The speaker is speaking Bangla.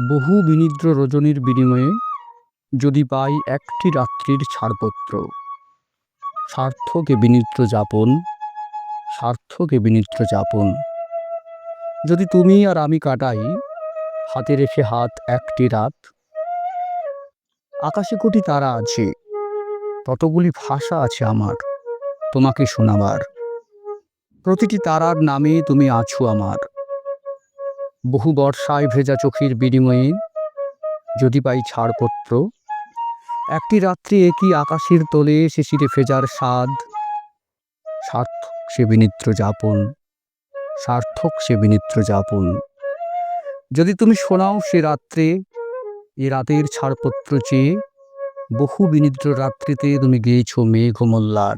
বহু বিনিদ্র রজনীর বিনিময়ে যদি পাই একটি রাত্রির ছাড়পত্র। সার্থকে বিনিদ্র যাপন, সার্থকে বিনিদ্র যাপন। যদি তুমি আর আমি কাটাই, হাতে রেখে হাত একটি রাত। আকাশে কোটি তারা আছে, ততগুলি ভাষা আছে আমার, তোমাকে শোনাবার। প্রতিটি তারার নামে তুমি আছো আমার। বহু বর্ষায় ভেজা চোখের বিনিময়ে যদি পাই ছাড়পত্র, একটি রাত্রি একই আকাশের তলে শিশিরে ফেজার স্বাদ? সার্থক সে বিনিদ্র যাপন, সার্থক সে বিনিদ্র যাপন। যদি তুমি শোনাও সে রাত্রে, এ রাতের ছাড়পত্র চেয়ে, বহু বিনিদ্র রাত্রিতে তুমি গেয়েছ মেঘ মোল্লার